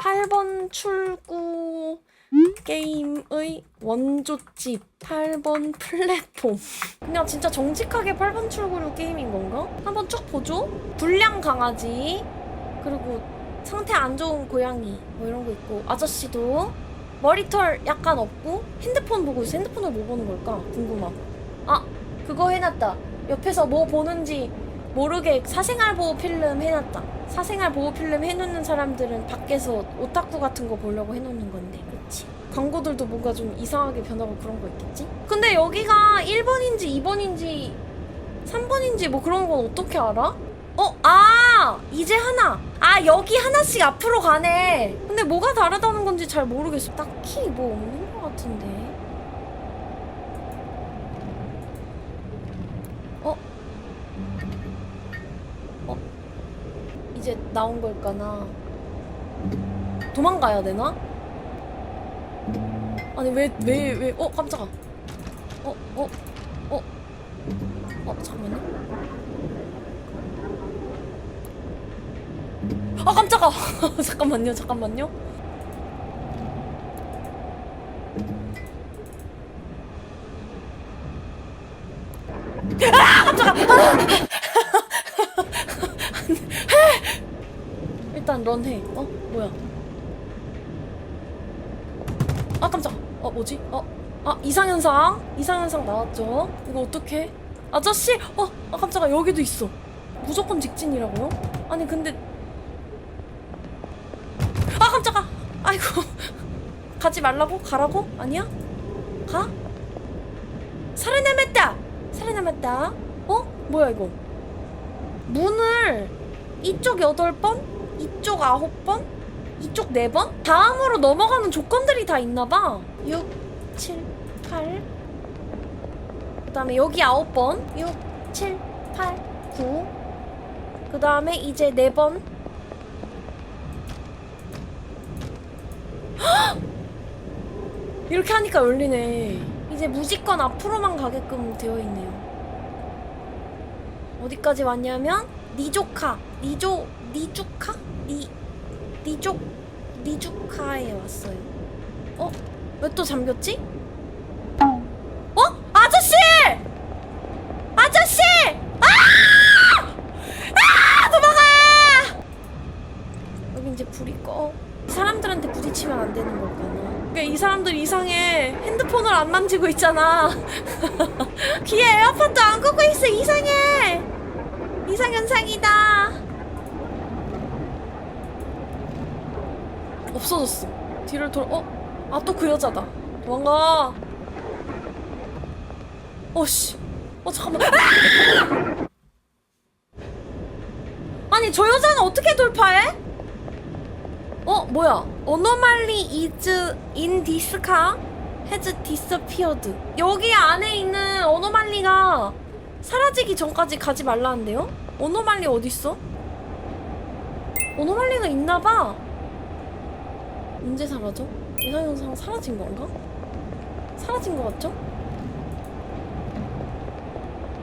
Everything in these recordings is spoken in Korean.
8번 출구 게임의 원조집 8번 플랫폼. 그냥 진짜 정직하게 8번 출구로 게임인 건가? 한번 쭉 보죠? 불량 강아지 그리고 상태 안 좋은 고양이 뭐 이런 거 있고 아저씨도 머리털 약간 없고 핸드폰 보고 있어. 핸드폰을 뭐 보는 걸까? 궁금함. 아 그거 해놨다. 옆에서 뭐 보는지 모르게 사생활 보호 필름 해놨다. 사생활 보호 필름 해놓는 사람들은 밖에서 오타쿠 같은 거 보려고 해놓는 건데, 그치? 광고들도 뭔가 좀 이상하게 변하고 그런 거 있겠지? 근데 여기가 1번인지 2번인지 3번인지 뭐 그런 건 어떻게 알아? 어, 아! 이제 하나! 아, 여기 하나씩 앞으로 가네! 근데 뭐가 다르다는 건지 잘 모르겠어. 딱히 뭐 없는 것 같은데. 어? 이제 나온 걸까나? 도망가야 되나? 아니 왜 왜 왜 어 깜짝아. 어어 어. 어 잠깐만요. 아 깜짝아. 잠깐만요 잠깐만요 아 깜짝아 일단 런해. 어? 뭐야? 아 깜짝. 어 뭐지? 어? 아 이상현상. 이상현상 나왔죠. 이거 어떡해? 아저씨. 어? 아 깜짝아 여기도 있어. 무조건 직진이라고요? 아니 근데. 아 깜짝아. 아이고. 가지 말라고? 가라고? 아니야? 가? 살아남았다. 살아남았다. 어? 뭐야 이거? 문을 이쪽 여덟 번, 이쪽 아홉 번, 이쪽 네 번? 다음으로 넘어가는 조건들이 다 있나 봐. 6, 7, 8. 그 다음에 여기 아홉 번. 6, 7, 8, 9. 그 다음에 이제 네 번. 헉! 이렇게 하니까 열리네. 이제 무지건 앞으로만 가게끔 되어 있네요. 어디까지 왔냐면 니조카 니조 니주카 니 니족 니주카에 왔어요. 어? 왜 또 잠겼지? 어? 아저씨! 아저씨! 아! 아! 도망가! 여기 이제 불이 꺼. 사람들한테 부딪히면 안 되는 걸까나? 그러니까 이 사람들 이상해. 핸드폰을 안 만지고 있잖아. 귀에 에어팟도 안 꽂고 있어. 이상해. 이상현상이다. 없어졌어. 뒤를 돌아. 어? 아 또 그 여자다. 도망가. 어씨. 어 잠깐만. 아! 아니 저 여자는 어떻게 돌파해? 어 뭐야? 어노말리 이즈 인 디스카 헤즈 디스피어드. 여기 안에 있는 어노말리가 사라지기 전까지 가지 말라는데요? 오노말리 어딨어? 오노말리가 있나봐 언제 사라져? 이상현상 사라진 건가? 사라진 것 같죠?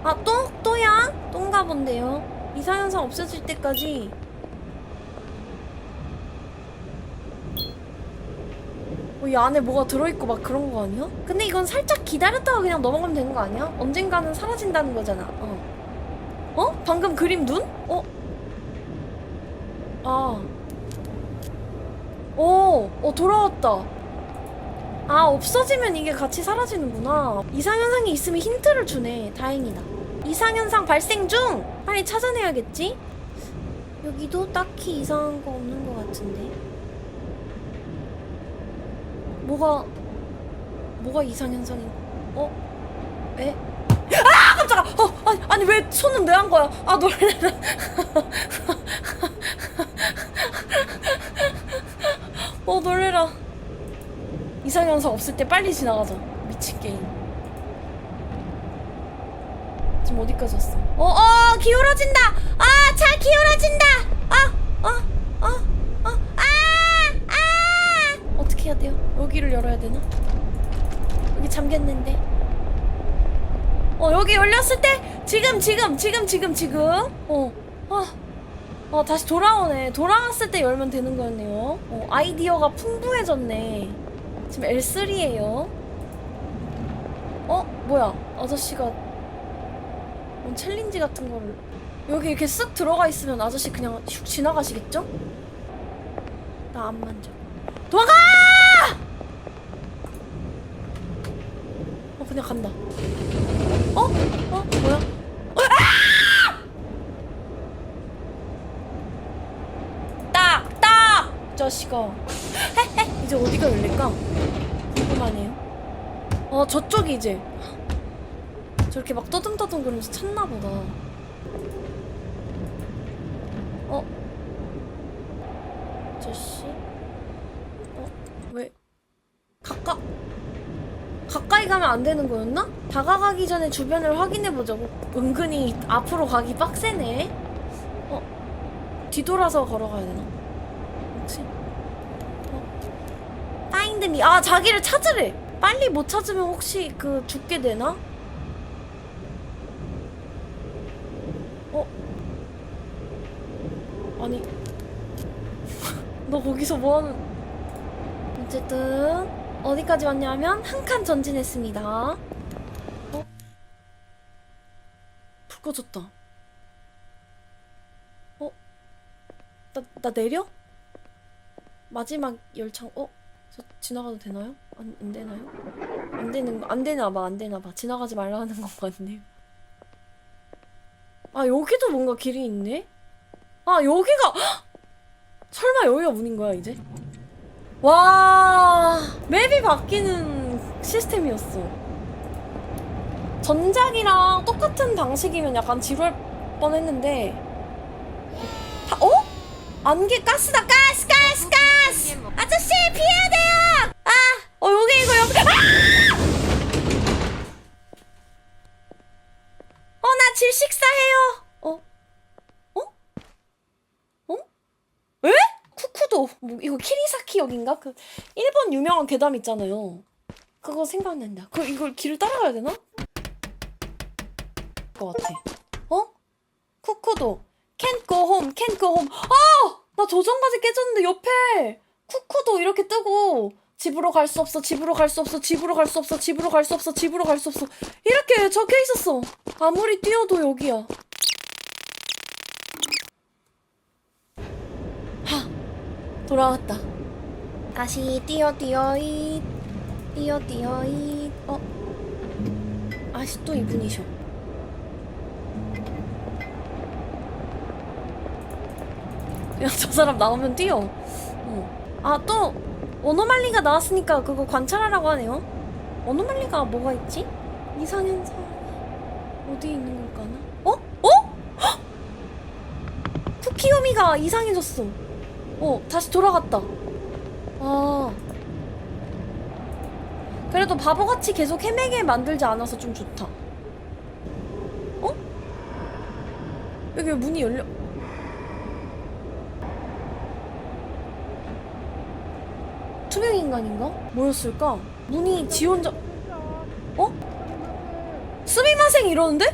아 또? 또야? 똥가 본데요 이상현상 없어질 때까지 어, 이 안에 뭐가 들어있고 막 그런 거 아니야? 근데 이건 살짝 기다렸다가 그냥 넘어가면 되는 거 아니야? 언젠가는 사라진다는 거잖아. 어. 어? 방금 그림 눈? 어? 아. 오, 어, 돌아왔다. 아, 없어지면 이게 같이 사라지는구나. 이상현상이 있으면 힌트를 주네. 다행이다. 이상현상 발생 중! 빨리 찾아내야겠지? 여기도 딱히 이상한 거 없는 것 같은데. 뭐가 뭐가 이상 현상이? 어? 에? 아 깜짝아! 어 아니 아니 왜 손은 왜 한 거야? 아 놀래라. 어 놀래라. 이상 현상 없을 때 빨리 지나가자. 미친 게임. 지금 어디까지 왔어? 어, 어, 기울어진다! 아, 차 기울어진다! 아, 어, 어, 어, 아, 아! 어떻게 해야 돼요? 여기를 열어야 되나? 여기 잠겼는데. 어, 여기 열렸을 때? 지금, 지금, 지금, 지금, 지금. 어, 아, 어, 다시 돌아오네. 돌아왔을 때 열면 되는 거였네요. 어, 아이디어가 풍부해졌네. 지금 L3예요. 어, 뭐야? 아저씨가 뭔 챌린지 같은 거를 여기 이렇게 쓱 들어가 있으면 아저씨 그냥 슉 지나가시겠죠? 나 안 만져. 도망가! 어, 그냥 간다. 어? 어? 뭐야? 딱! 딱! 헤헤. 이제 어디가 열릴까? 궁금하네요. 어, 저쪽이 이제. 저렇게 막 떠듬떠듬 그러면서 찾나 보다. 어? 저씨? 어? 왜? 가까 가까이 가면 안 되는 거였나? 다가가기 전에 주변을 확인해보자고. 은근히 앞으로 가기 빡세네. 어? 뒤돌아서 걸어가야 되나? 혹시? 미. 아, 자기를 찾으래! 빨리 못 찾으면 혹시 그 죽게 되나? 어? 아니. 너 거기서 뭐하는. 어쨌든, 어디까지 왔냐면, 한 칸 전진했습니다. 어? 불 꺼졌다. 어? 나, 나 내려? 마지막 열창, 어? 저 지나가도 되나요? 안, 안 되나요? 안 되는 거, 안 되나 봐, 안 되나 봐. 지나가지 말라는 것 같네요. 아, 여기도 뭔가 길이 있네? 아, 여기가, 헉! 설마 여기가 문인 거야, 이제? 와, 맵이 바뀌는 시스템이었어. 전작이랑 똑같은 방식이면 약간 지루할 뻔 했는데, 다, 어? 안개 가스다, 가스, 가스, 가스! 아저씨, 피해야 돼 어, 나 질 식사해요! 어? 어? 어? 에? 쿠쿠도 뭐 이거 키리사키 역인가? 그 일본 유명한 괴담 있잖아요. 그거 생각난다. 그 이걸 길을 따라가야 되나? 것 같아. 어? 쿠쿠도 can't go home, can't go home. 아! 나 조정까지 깨졌는데 옆에 쿠쿠도 이렇게 뜨고 집으로 갈 수 없어, 집으로 갈 수 없어, 집으로 갈 수 없어, 집으로 갈 수 없어, 집으로 갈 수 없어. 이렇게 적혀 있었어. 아무리 뛰어도 여기야. 돌아왔다. 다시 뛰어 뛰어 잇 뛰어 뛰어 잇 어 아직도 이분이셔. 그냥 저 사람 나오면 뛰어. 어. 아또 오노말리가 나왔으니까 그거 관찰하라고 하네요. 오노말리가 뭐가 있지? 이상현 사람 어디 있는 걸까나? 어? 어? 헉! 쿠키요미가 이상해졌어. 어, 다시 돌아갔다. 아. 그래도 바보같이 계속 헤매게 만들지 않아서 좀 좋다. 어? 여기 왜 문이 열려? 투명 인간인가? 뭐였을까? 문이 지 혼자 어? 스미마생 이러는데?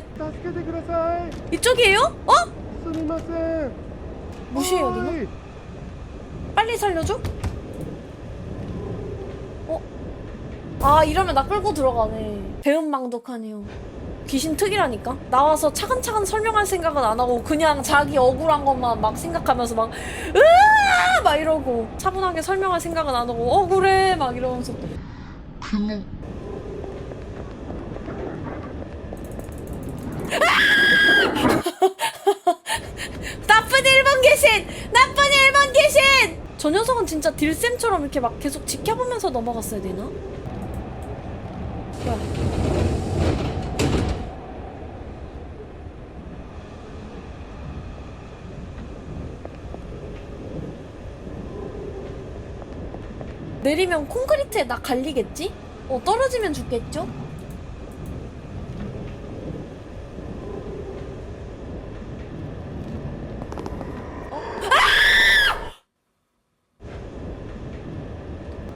이쪽이에요? 어? 무시해요 누나? 빨리 살려줘? 어? 아 이러면 나 끌고 들어가네 배은망덕하네요 귀신 특이라니까 나와서 차근차근 설명할 생각은 안 하고 그냥 자기 억울한 것만 막 생각하면서 막 으 막 이러고 차분하게 설명할 생각은 안 하고 억울해 막 이러면서 나쁜 일본 귀신! 나쁜 일본 귀신! 저 녀석은 진짜 딜쌤처럼 이렇게 막 계속 지켜보면서 넘어갔어야 되나? 야. 내리면 콘크리트에 나 갈리겠지? 어, 떨어지면 죽겠죠?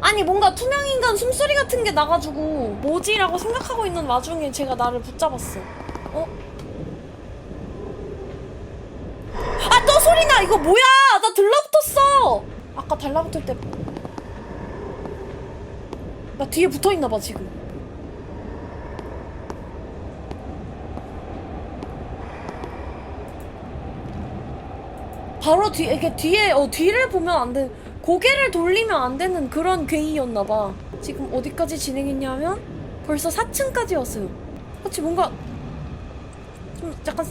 아니 뭔가 투명인간 숨소리 같은 게 나가지고 뭐지라고 생각하고 있는 와중에 제가 나를 붙잡았어. 어? 아 또 소리 나! 이거 뭐야 나 들러붙었어 아까 달라붙을 때 나 뒤에 붙어있나봐 지금 바로 뒤에 이게 뒤에 어 뒤를 보면 안 돼. 고개를 돌리면 안 되는 그런 괴이였나 봐. 지금 어디까지 진행했냐면 벌써 4층까지 왔어요. 그렇지 뭔가 좀 약간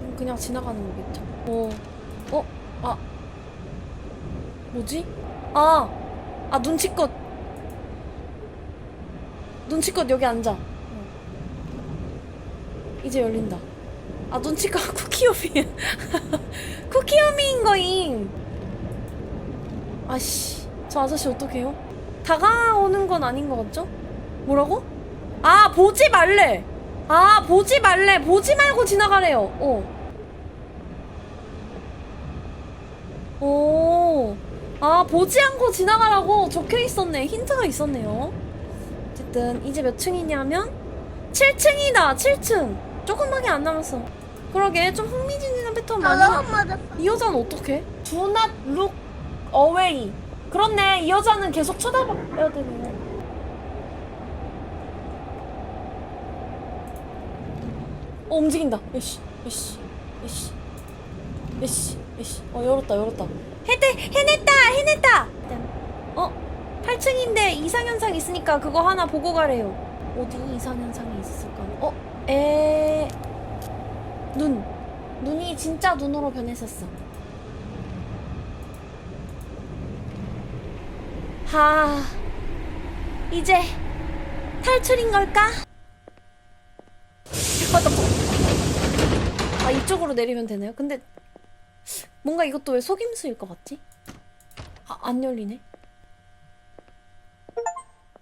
음, 그냥 지나가는 거겠죠. 어, 어, 아, 뭐지? 아, 아 눈치껏 눈치껏 여기 앉아. 어. 이제 열린다. 아 눈치껏 쿠키오미 쿠키오미인 거임. 아씨 저 아저씨 어떡해요? 다가오는 건 아닌 것 같죠? 뭐라고? 아 보지 말래. 아 보지 말래. 보지 말고 지나가래요. 어. 오. 아 보지 않고 지나가라고 적혀 있었네. 힌트가 있었네요. 어쨌든 이제 몇 층이냐면 7층이다 7층. 조금밖에 안 남았어. 그러게 좀 흥미진진한 패턴 많이 나... 이 여자는 어떡해? Do not look away. 그렇네 이 여자는 계속 쳐다봐야 되네. 어 움직인다. 예씨 예씨 예씨 예씨 예씨 어 열었다 열었다 해대 해냈다 해냈다 어 8층인데 이상현상 있으니까 그거 하나 보고 가래요. 어디 이상현상이 있을까? 어? 에... 눈. 눈이 진짜 눈으로 변했었어. 하... 이제 탈출인 걸까? 아 이쪽으로 내리면 되나요? 근데 뭔가 이것도 왜 속임수일 것 같지? 아, 안 열리네.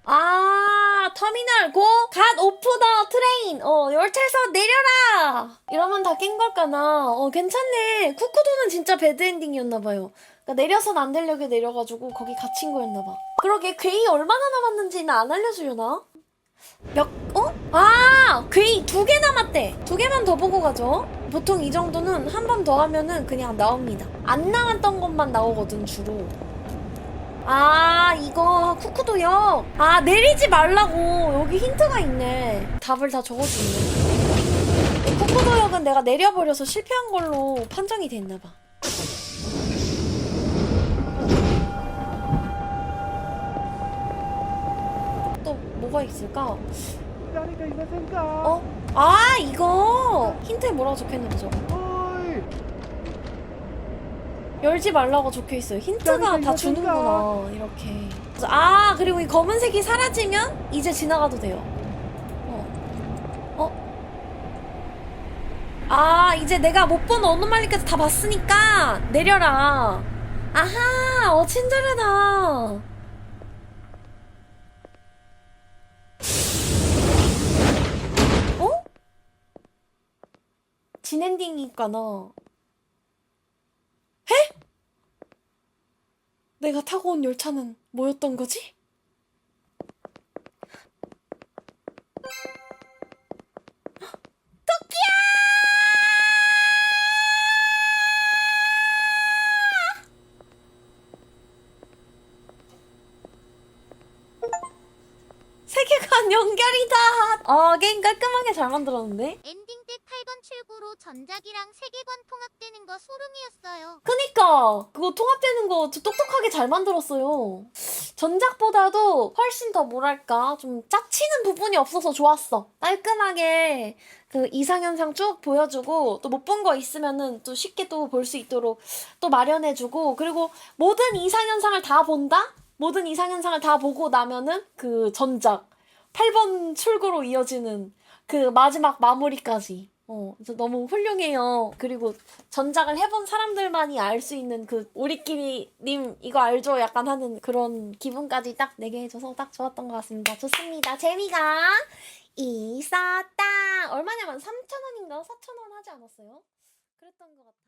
아, 터미널 고! 갓 오프 더 트레인! 어, 열차에서 내려라! 이러면 다 깬 걸까나? 어, 괜찮네. 쿠쿠도는 진짜 배드엔딩이었나봐요. 그러니까 내려선 안 되려게 내려가지고 거기 갇힌 거였나봐. 그러게, 괴이 얼마나 남았는지는 안 알려주려나? 몇, 어? 아! 괴이 두 개 남았대! 두 개만 더 보고 가죠. 보통 이 정도는 한 번 더 하면은 그냥 나옵니다. 안 나왔던 것만 나오거든, 주로. 아 이거 쿠쿠도역 아 내리지 말라고 여기 힌트가 있네 답을 다 적어주네 쿠쿠도역은 내가 내려버려서 실패한 걸로 판정이 됐나봐 뭐가 있을까? 기다리가 이거 생각. 어? 아 이거 힌트에 뭐라고 적혀있는데 저거 어이. 열지 말라고 적혀있어요 힌트가 다 주는구나 이렇게 아 그리고 이 검은색이 사라지면 이제 지나가도 돼요 어? 어? 아 이제 내가 못 본 언어말리까지 다 봤으니까 내려라 아하 어 친절하다 진엔딩이니까나. 내가 타고 온 열차는 뭐였던 거지? 세계관 연결이다. 아 게임 깔끔하게 잘 만들었는데. 엔딩 때 8번 출구로 전작이랑 세계관 통합되는 거 소름이었어요. 그니까 그거 통합되는 거 저 똑똑하게 잘 만들었어요. 전작보다도 훨씬 더 뭐랄까 좀 짜치는 부분이 없어서 좋았어. 깔끔하게 그 이상현상 쭉 보여주고 또 못 본 거 있으면은 또 쉽게 또 볼 수 있도록 또 마련해주고 그리고 모든 이상현상을 다 본다? 모든 이상현상을 다 보고 나면은 그 전작 8번 출구로 이어지는 그 마지막 마무리까지. 어, 그래서 너무 훌륭해요. 그리고 전작을 해본 사람들만이 알 수 있는 그 우리끼리 님 이거 알죠? 약간 하는 그런 기분까지 딱 내게 해줘서 딱 좋았던 것 같습니다. 좋습니다. 재미가 있었다. 얼마냐면 3,000원인가 4,000원 하지 않았어요? 그랬던 것 같아요.